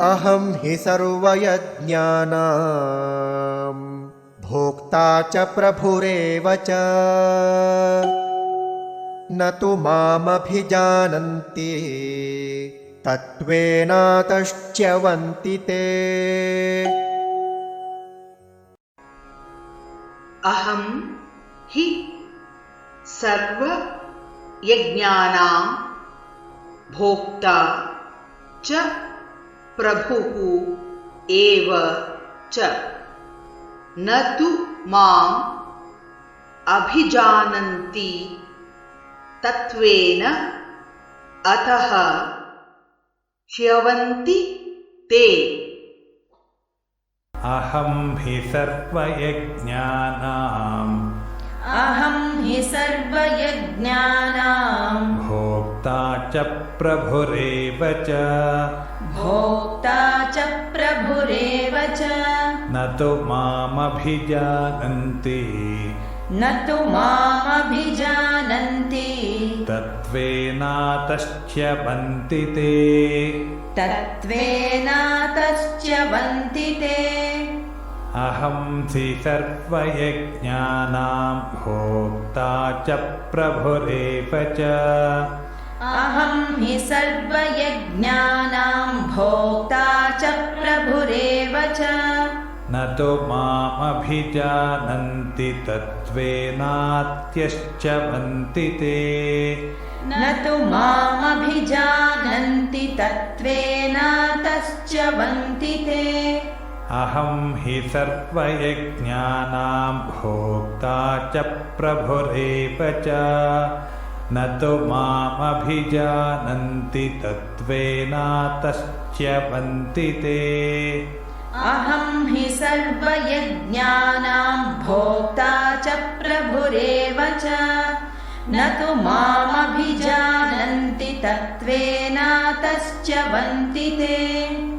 अहं हि सर्वयज्ञानां भोक्ता च प्रभुरेव च। न तु मामभिजानन्ति तत्त्वेनातश्च्यवन्ति ते। अहं हि सर्वयज्ञानां भोक्ता च प्रभुः एव च। न तु माम् अभिजानन्ति तत्त्वेन अतः च्यवन्ति ते। अहं हि सर्वयज्ञानाम्। अहं हि सर्वयज्ञानां भोक्ता च प्रभुरेव च। भोक्ता च प्रभुरेव च। न तु मामभिजानन्ति। न तु मामभिजानन्ति। तत्त्वेनातश्च्यवन्ति ते। तत्त्वेनातश्च्यवन्ति ते। अहं हि सर्वयज्ञानां भोक्ता च प्रभुरेव च अहं हि सर्वयज्ञानां भोक्ता च प्रभुरेव च। न तु मामभिजानन्ति तत्त्वेनात्यश्च्यवन्ति ते। न तु मामभिजानन्ति तत्त्वेनातश्च्यवन्ति ते। अहं हि सर्वयज्ञानां भोक्ता च प्रभुरेव च न तु मामभिजानन्ति तत्त्वेनातश्च्यवन्ति ते। अहं हि सर्वयज्ञानां भोक्ता च प्रभुरेव च। न तु मामभिजानन्ति तत्त्वेनातश्च्यवन्ति ते